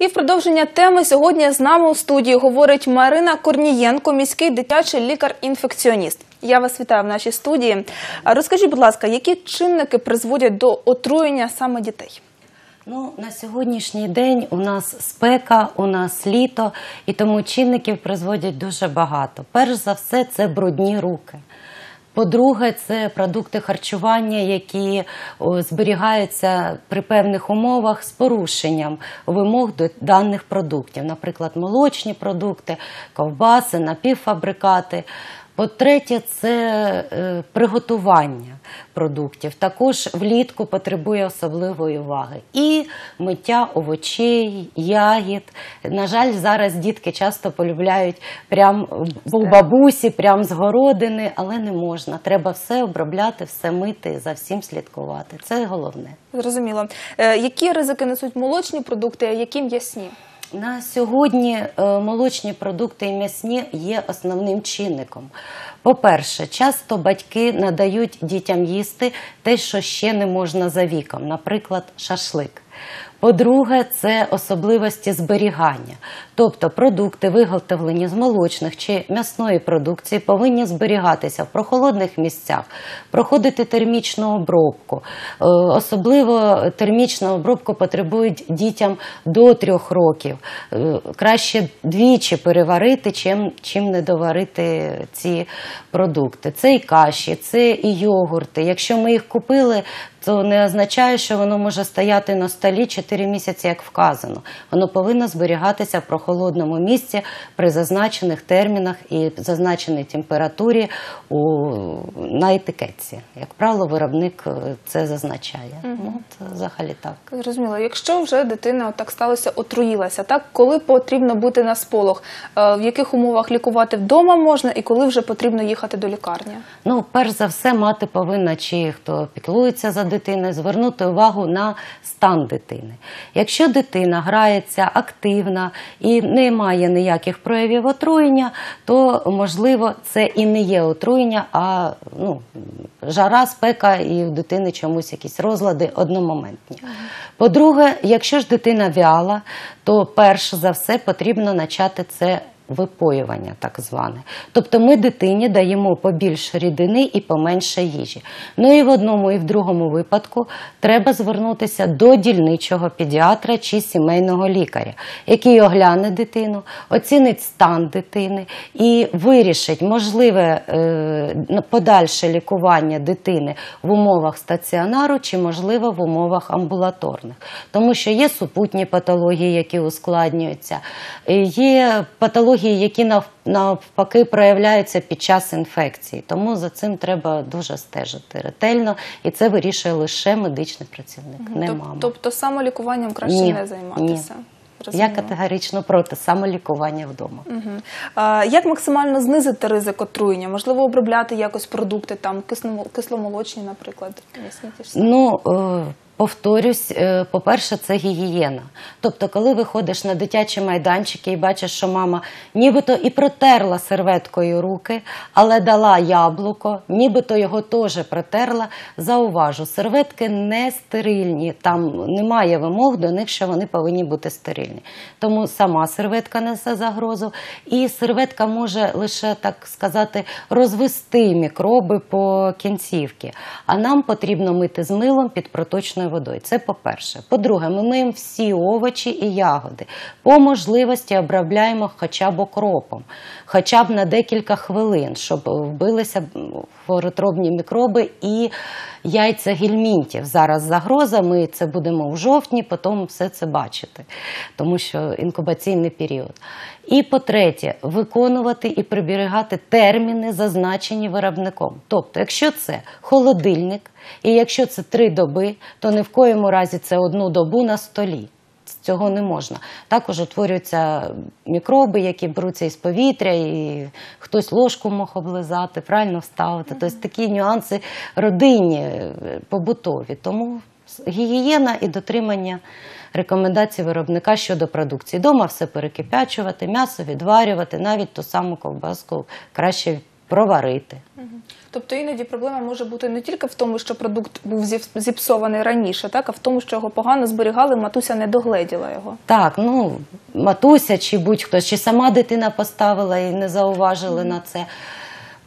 І в продовження теми сьогодні з нами у студії говорить Марина Корнієнко, міський дитячий лікар-інфекціоніст. Я вас вітаю в нашій студії. Розкажіть, будь ласка, які чинники призводять до отруєння саме дітей? Ну, на сьогоднішній день у нас спека, у нас літо, і тому чинників призводять дуже багато. Перш за все, це брудні руки. По-друге, це продукти харчування, які зберігаються при певних умовах з порушенням вимог до даних продуктів, наприклад, молочні продукти, ковбаси, напівфабрикати. По-третє, це е, приготування продуктів. Також влітку потребує особливої уваги. І миття овочей, ягід. На жаль, зараз дітки часто полюбляють прям у бабусі, прям з городини, але не можна. Треба все обробляти, все мити, за всім слідкувати. Це головне. Зрозуміло. Е, Які ризики несуть молочні продукти, а які м'ясні? На сьогодні е, молочні продукти і м'ясні є основним чинником. По-перше, часто батьки надають дітям їсти те, що ще не можна за віком, наприклад, шашлик. По-друге, це особливості зберігання. Тобто продукти, виготовлені з молочних чи м'ясної продукції, повинні зберігатися в прохолодних місцях, проходити термічну обробку. Е, Особливо термічну обробку потребують дітям до трьох років. Е, Краще двічі переварити, чим, чим не доварити ці продукти. Це і каші, це і йогурти. Якщо ми їх купили, то не означає, що воно може стояти на столі 4 місяці, як вказано. Воно повинно зберігатися в прохолодному місці при зазначених термінах і зазначеній температурі у, на етикетці. Як правило, виробник е, це зазначає. Ну, от, взагалі так. Зрозуміло. Якщо вже дитина так сталося, отруїлася, так коли потрібно бути на сполох, Е, в яких умовах лікувати вдома можна і коли вже потрібно їхати до лікарні? Ну, перш за все, мати повинна, чи хто піклується за дитиною, звернути увагу на стан дитини. Якщо дитина грається активна і не має ніяких проявів отруєння, то можливо це і не є отруєння, а ну, жара, спека і в дитини чомусь якісь розлади одномоментні. По-друге, якщо ж дитина вяла, то перш за все потрібно почати це випоювання, так зване. Тобто ми дитині даємо побільше рідини і поменше їжі. Ну і в одному, і в другому випадку треба звернутися до дільничого педіатра чи сімейного лікаря, який огляне дитину, оцінить стан дитини і вирішить можливе е, подальше лікування дитини в умовах стаціонару чи, можливо, в умовах амбулаторних. Тому що є супутні патології, які ускладнюються, е, є патології, які нав- навпаки проявляються під час інфекції. Тому за цим треба дуже стежити ретельно, і це вирішує лише медичний працівник, не Тоб- мама. Тобто самолікуванням краще Ні, не займатися. ні. Я Зрозуміло. категорично проти самолікування вдома. А, як максимально знизити ризик отруєння? Можливо, обробляти якось продукти, там кисломо- кисломолочні, наприклад, самі? Ну, е, повторюсь, е, по-перше, це гігієна. Тобто, коли виходиш на дитячі майданчики і бачиш, що мама нібито і протерла серветкою руки, але дала яблуко, нібито його теж протерла. Зауважу, серветки не стерильні, там немає вимог до них, що вони повинні бути стерильні. Тому сама серветка несе загрозу, і серветка може лише так сказати розвести мікроби по кінцівці. А нам потрібно мити з милом під проточною водою. Це по-перше. По-друге, ми миємо всі овочі і ягоди. По можливості обробляємо хоча б окропом, хоча б на декілька хвилин, щоб вбилися хворотробні мікроби і яйця гельмінтів. Зараз загроза, ми це будемо в жовтні, потім все це бачити, тому що інкубаційний період. І по-третє, виконувати і приберігати терміни, зазначені виробником. Тобто, якщо це холодильник, і якщо це три доби, то ні в коєму разі це одну добу на столі. Цього не можна. Також утворюються мікроби, які беруться із повітря, і хтось ложку мог облизати, правильно вставити. Тобто такі нюанси родинні, е, побутові. Тому гігієна і дотримання рекомендацій виробника щодо продукції. Дома все перекипячувати, м'ясо відварювати, навіть ту саму ковбаску краще проварити. Тобто іноді проблема може бути не тільки в тому, що продукт був зіп- зіпсований раніше, так а в тому, що його погано зберігали, матуся не догледіла його. Так, ну матуся чи будь-хто, чи сама дитина поставила і не зауважили на це.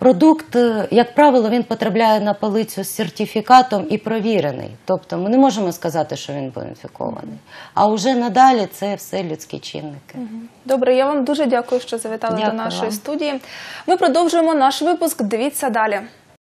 Продукт, е, як правило, він потрапляє на полицю з сертифікатом і провірений. Тобто ми не можемо сказати, що він був інфікований. А вже надалі це все людські чинники. Добре, я вам дуже дякую, що завітали Дякую до нашої вам. студії. Ми продовжуємо наш випуск. Дивіться далі.